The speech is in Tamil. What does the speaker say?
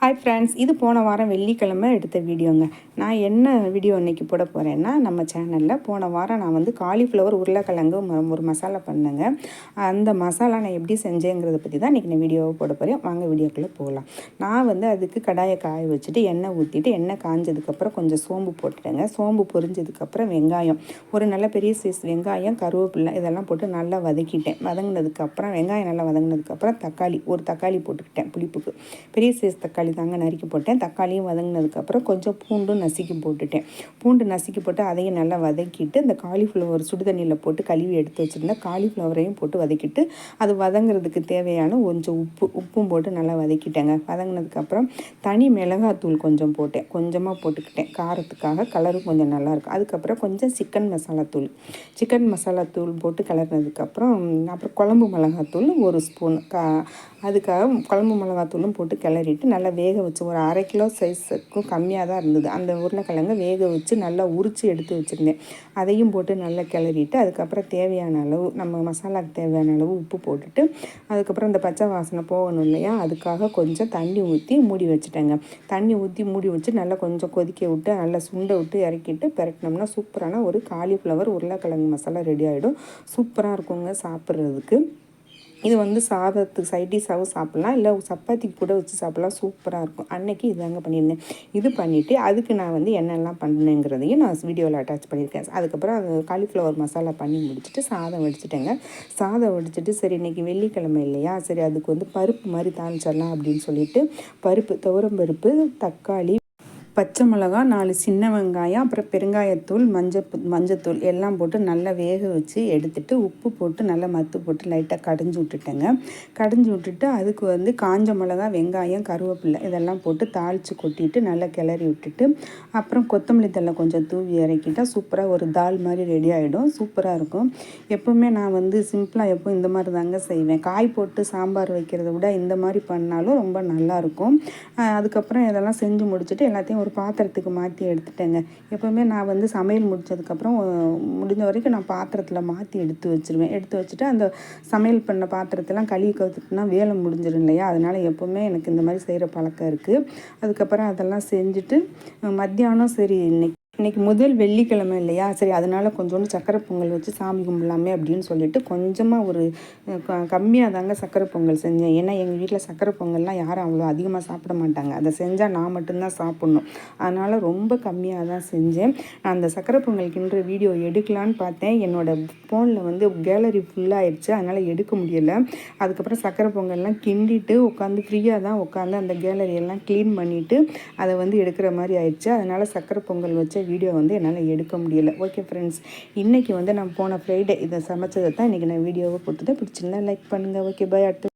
ஹாய் ஃப்ரெண்ட்ஸ் இது போன வாரம் வெள்ளிக்கிழமை எடுத்த வீடியோங்க. நான் என்ன வீடியோ இன்றைக்கி போட போகிறேன்னா நம்ம சேனலில் போன வாரம் நான் வந்து காலிஃப்ளவர் உருளைக்கிழங்கு ம- ஒரு மசாலா பண்ணேங்க. அந்த மசாலா நான் எப்படி செஞ்சேங்கிறத பற்றி தான் இன்றைக்கி நான் வீடியோவை போட போகிறேன் வாங்க வீடியோக்குள்ளே போகலாம். நான் வந்து அதுக்கு கடாயை காய வச்சுட்டு எண்ணெய் ஊற்றிட்டு எண்ணெய் காஞ்சதுக்கப்புறம் கொஞ்சம் சோம்பு போட்டுட்டேங்க. சோம்பு பொரிஞ்சதுக்கப்புறம் வெங்காயம். ஒரு நல்ல பெரிய சைஸ் வெங்காயம் கருவேப்பிலை இதெல்லாம் போட்டு நல்லா வதக்கிட்டேன். வதங்கினதுக்கப்புறம் வெங்காயம் நல்லா வதங்கினதுக்கப்புறம் தக்காளி ஒரு தக்காளி போட்டுக்கிட்டேன் புளிப்புக்கு. பெரிய சைஸ் தக்காளி தாங்க நறுக்கி போட்டேன். தக்காளியும் வதங்கினதுக்கப்புறம் கொஞ்சம் பூண்டும் நசுக்கி போட்டுட்டேன். பூண்டு நசுக்கி போட்டு அதையும் நல்லா வதக்கிட்டு இந்த காலிஃப்ளவர் சுடு தண்ணியில் போட்டு கழுவி எடுத்து வச்சுருந்தேன் காலிஃப்ளவரையும் போட்டு வதக்கிட்டு அது வதங்குறதுக்கு தேவையான கொஞ்சம் உப்பு உப்பும் போட்டு நல்லா வதக்கிட்டேங்க. வதங்கினதுக்கப்புறம் தனி மிளகாத்தூள் கொஞ்சம் போட்டேன். கொஞ்சமாக போட்டுக்கிட்டேன். காரத்துக்காக கலரும் கொஞ்சம் நல்லாயிருக்கும். அதுக்கப்புறம் கொஞ்சம் சிக்கன் மசாலா தூள். சிக்கன் மசாலா தூள் போட்டு கலர்னதுக்கப்புறம் அப்புறம் குழம்பு மிளகாத்தூள் ஒரு ஸ்பூன் கா அதுக்காக குழம்பு மிளகாத்தூளும் போட்டு கிளறிட்டு நல்லா வேக வச்சு ஒரு அரை கிலோ சைஸுக்கும் கம்மியாக தான் இருந்தது. அந்த உருளைக்கிழங்க வேக வச்சு நல்லா உரித்து எடுத்து வச்சுருந்தேன். அதையும் போட்டு நல்லா கிளறிட்டு அதுக்கப்புறம் தேவையான அளவு நம்ம மசாலாக்கு தேவையான அளவு உப்பு போட்டுட்டு அதுக்கப்புறம் இந்த பச்சை வாசனை போகணும் இல்லையா? அதுக்காக கொஞ்சம் தண்ணி ஊற்றி மூடி வச்சுட்டேங்க. தண்ணி ஊற்றி மூடி வச்சு நல்லா கொஞ்சம் கொதிக்க விட்டு நல்லா சுண்டை விட்டு இறக்கிட்டு பெரட்டினோம்னா சூப்பரான ஒரு காலிஃப்ளவர் உருளைக்கிழங்கு மசாலா ரெடி ஆகிடும் சூப்பராக இருக்குங்க சாப்பிட்றதுக்கு. இது வந்து சாதத்துக்கு சைடிஷாகவும் சாப்பிட்லாம். இல்லை சப்பாத்திக்கு கூட வச்சு சாப்பிட்லாம். சூப்பராக இருக்கும். அன்னைக்கு இதாங்க பண்ணியிருந்தேன். இது பண்ணிவிட்டு அதுக்கு நான் வந்து என்னெல்லாம் பண்ணேங்கிறதையும் நான் வீடியோவில் அட்டாச் பண்ணியிருக்கேன். அதுக்கப்புறம் அது காலிஃப்ளவர் மசாலா பண்ணி முடிச்சுட்டு சாதம் வடிச்சிட்டேங்க. சாதம் வடிச்சிட்டு சரி இன்றைக்கி வெள்ளிக்கிழமை இல்லையா? சரி அதுக்கு வந்து பருப்பு மாதிரி தாளிச்சிடலாம் அப்படின்னு சொல்லிட்டு பருப்பு துவரம் பருப்பு தக்காளி பச்சை மிளகா நாலு சின்ன வெங்காயம் அப்புறம் பெருங்காயத்தூள் மஞ்சள் மஞ்சத்தூள் எல்லாம் போட்டு நல்லா வேக வச்சு எடுத்துட்டு உப்பு போட்டு நல்லா மத்து போட்டு லைட்டாக கடைஞ்சி விட்டுட்டேங்க. கடைஞ்சி விட்டுட்டு அதுக்கு வந்து காஞ்ச மிளகா வெங்காயம் கருவேப்பிலை இதெல்லாம் போட்டு தாளித்து கொட்டிட்டு நல்லா கிளறி விட்டுட்டு அப்புறம் கொத்தமல்லி தழை கொஞ்சம் தூவி இறக்கிட்டா சூப்பராக ஒரு தால் மாதிரி ரெடி ஆகிடும் சூப்பராக இருக்கும். எப்போவுமே நான் வந்து சிம்பிளாக எப்போ இந்த மாதிரி தாங்க செய்வேன். காய் போட்டு சாம்பார் வைக்கிறத விட இந்த மாதிரி பண்ணாலும் ரொம்ப நல்லாயிருக்கும் அதுக்கப்புறம் இதெல்லாம் செஞ்சு முடிச்சுட்டு எல்லாத்தையும் ஒரு பாத்திரத்துக்கு மாற்றி எடுத்துட்டேங்க. எப்போவுமே நான் வந்து சமையல் முடிச்சதுக்கப்புறம் முடிஞ்ச வரைக்கும் நான் பாத்திரத்தில் மாற்றி எடுத்து வச்சுருவேன். எடுத்து வச்சுட்டு அந்த சமையல் பண்ண பாத்திரத்தெல்லாம் கழுவி கவுத்துட்டுனா வேலை முடிஞ்சிடும் இல்லையா? அதனால் எப்போவுமே எனக்கு இந்த மாதிரி செய்கிற பழக்கம் இருக்குது அதுக்கப்புறம் அதெல்லாம் செஞ்சுட்டு மத்தியானம் சரி இன்னைக்கு இன்றைக்கி முதல் வெள்ளிக்கிழமை இல்லையா? சரி அதனால் கொஞ்சோண்டு சக்கரை பொங்கல் வச்சு சாமி கும்பிடலாமே அப்படின்னு சொல்லிட்டு கொஞ்சமாக ஒரு க- கம்மியாக தாங்க சக்கரை பொங்கல் செஞ்சேன். ஏன்னா எங்கள் வீட்டில் சக்கரை பொங்கல்லாம் யாரும் அவ்வளோ அதிகமாக சாப்பிட மாட்டாங்க. அதை செஞ்சால் நான் மட்டும்தான் சாப்பிட்ணும். அதனால் ரொம்ப கம்மியாக தான் செஞ்சேன். நான் அந்த சக்கரை பொங்கல் கிண்டுற வீடியோ எடுக்கலான்னு பார்த்தேன். என்னோடய ஃபோனில் வந்து கேலரி ஃபுல்லாகிடுச்சு அதனால் எடுக்க முடியலை. அதுக்கப்புறம் சக்கரை பொங்கல்லாம் கிண்டிட்டு உட்காந்து ஃப்ரீயாக தான் உட்காந்து அந்த கேலரியெல்லாம் க்ளீன் பண்ணிவிட்டு அதை வந்து எடுக்கிற மாதிரி ஆயிடுச்சு அதனால் சக்கரை பொங்கல் வச்ச வீடியோ வந்து என்னால் எடுக்க முடியல. ஓகே ஃப்ரெண்ட்ஸ் இன்றைக்கி வந்து நான் போன ஃப்ரைடே இதை சமைச்சதை தான் இன்றைக்கி நான் வீடியோவை கொடுத்துட்டு பிடிச்சிருந்தேன் லைக் பண்ணுங்கள் ஓகே பாய் அடுத்து